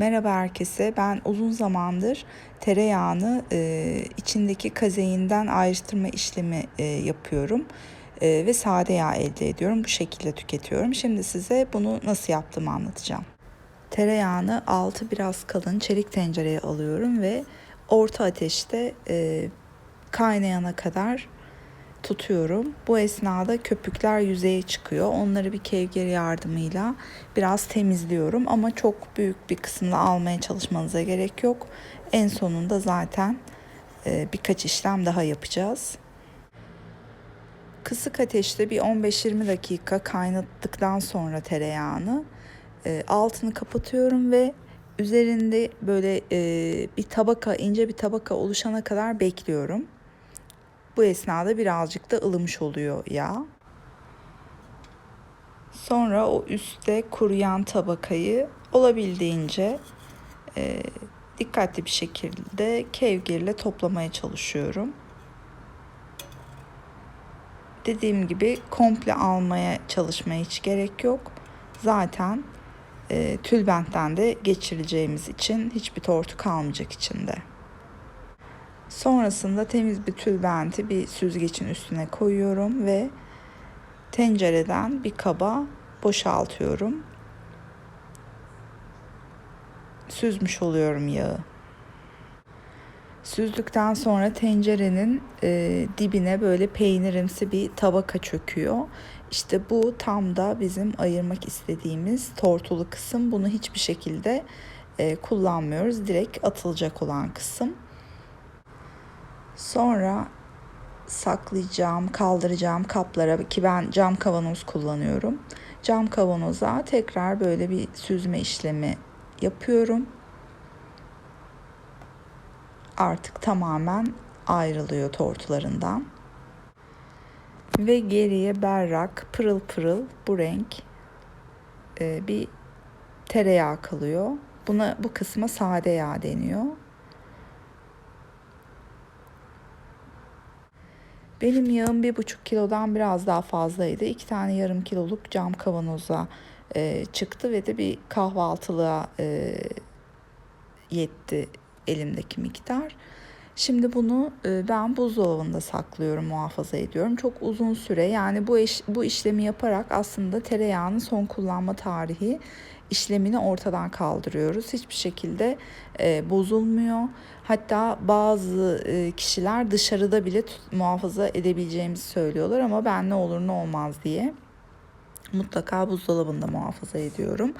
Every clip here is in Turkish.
Merhaba herkese. Ben uzun zamandır tereyağını e, içindeki kazeinden ayrıştırma işlemi e, yapıyorum E, ve sade yağ elde ediyorum. Bu şekilde tüketiyorum. Şimdi size bunu nasıl yaptığımı anlatacağım. Tereyağını altı biraz kalın çelik tencereye alıyorum ve orta ateşte e, kaynayana kadar tutuyorum. Bu esnada köpükler yüzeye çıkıyor. Onları bir kevgir yardımıyla biraz temizliyorum ama çok büyük bir kısmını almaya çalışmanıza gerek yok. En sonunda zaten e, birkaç işlem daha yapacağız. Kısık ateşte bir 15-20 dakika kaynattıktan sonra tereyağını e, altını kapatıyorum ve üzerinde böyle e, bir tabaka ince bir tabaka oluşana kadar bekliyorum. Bu esnada birazcık da ılımış oluyor yağ. Sonra o üstte kuruyan tabakayı olabildiğince e, dikkatli bir şekilde kevgirle toplamaya çalışıyorum. Dediğim gibi komple almaya çalışmaya hiç gerek yok. Zaten e, tülbentten de geçireceğimiz için hiçbir tortu kalmayacak içinde. Sonrasında temiz bir tülbenti bir süzgecin üstüne koyuyorum ve tencereden bir kaba boşaltıyorum. Süzmüş oluyorum yağı. Süzdükten sonra tencerenin e, dibine böyle peynirimsi bir tabaka çöküyor. İşte bu tam da bizim ayırmak istediğimiz tortulu kısım. Bunu hiçbir şekilde e, kullanmıyoruz. Direkt atılacak olan kısım. Sonra saklayacağım, kaldıracağım kaplara ki ben cam kavanoz kullanıyorum. Cam kavanoza tekrar böyle bir süzme işlemi yapıyorum. Artık tamamen ayrılıyor tortularından. Ve geriye berrak, pırıl pırıl bu renk e, bir tereyağı kalıyor. Buna bu kısma sade yağ deniyor. Benim yağım bir buçuk kilodan biraz daha fazlaydı. İki tane yarım kiloluk cam kavanoza e, çıktı ve de bir kahvaltılığa e, yetti elimdeki miktar. Şimdi bunu e, ben buzdolabında saklıyorum, muhafaza ediyorum. Çok uzun süre yani bu iş, bu işlemi yaparak aslında tereyağının son kullanma tarihi işlemini ortadan kaldırıyoruz. Hiçbir şekilde e, bozulmuyor. Hatta bazı e, kişiler dışarıda bile tut, muhafaza edebileceğimizi söylüyorlar ama ben ne olur ne olmaz diye mutlaka buzdolabında muhafaza ediyorum.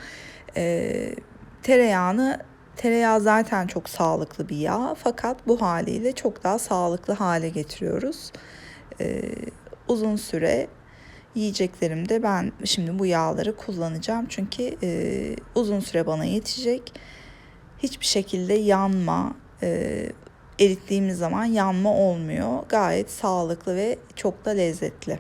E, tereyağını Tereyağı zaten çok sağlıklı bir yağ fakat bu haliyle çok daha sağlıklı hale getiriyoruz. Ee, uzun süre yiyeceklerimde ben şimdi bu yağları kullanacağım çünkü e, uzun süre bana yetecek. Hiçbir şekilde yanma, e, erittiğimiz zaman yanma olmuyor. Gayet sağlıklı ve çok da lezzetli.